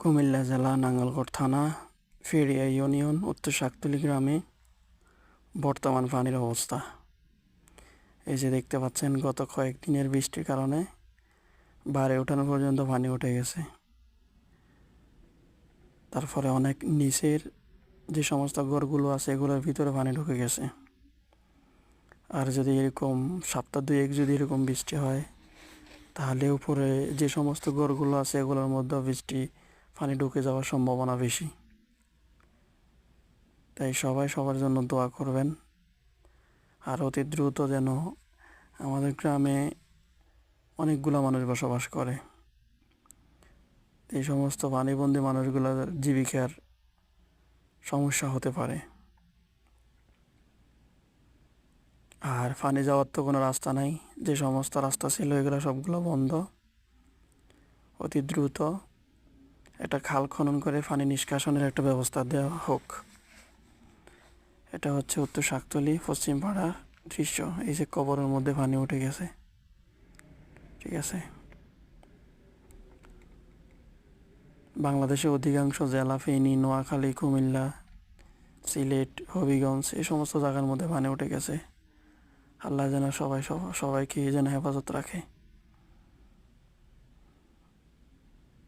কুমিল্লা জেলা নাঙ্গলকোট থানা, ফেরিয়া ইউনিয়ন, উত্তর শাকতলি গ্রামে বর্তমান পানির অবস্থা। এই যে দেখতে পাচ্ছেন, গত কয়েকদিনের বৃষ্টির কারণে বাড়ি ওঠানো পর্যন্ত পানি উঠে গেছে। তারপরে অনেক নিচের যে সমস্ত ঘরগুলো আছে, এগুলোর ভিতরে পানি ঢুকে গেছে। আর যদি এরকম সপ্তাহ দুয়েক যদি এরকম বৃষ্টি হয়, তাহলে উপরে যে সমস্ত ঘরগুলো আছে, এগুলোর মধ্যে বৃষ্টি পানি ঢুকে যাওয়ার সম্ভাবনা বেশি। তাই সবাই সবার জন্য দোয়া করবেন। আর অতি দ্রুত যেন আমাদের গ্রামে অনেকগুলো মানুষ বসবাস করে। এই সমস্ত পানিবন্দী মানুষগুলোর জীবিকার সমস্যা হতে পারে। আর পানি যাওয়ার তো কোনো রাস্তা নাই। যে সমস্ত রাস্তা ছিল, এগুলো সবগুলো বন্ধ। অতি দ্রুত একটা খাল খনন করে পানি নিষ্কাশনের একটা ব্যবস্থা দেওয়া হোক। এটা হচ্ছে উত্তর শাকতলি, পশ্চিম পাড়ার দৃশ্য। এই যে কবরের মধ্যে পানি উঠে গেছে। ঠিক আছে? বাংলাদেশের অধিকাংশ জেলা, ফেনী, নোয়াখালী, কুমিল্লা, সিলেট, হবিগঞ্জ, এই সমস্ত জায়গার মধ্যে পানি উঠে গেছে। আল্লাহ যেন সবাই সবাইকে যেন হেফাজত রাখে।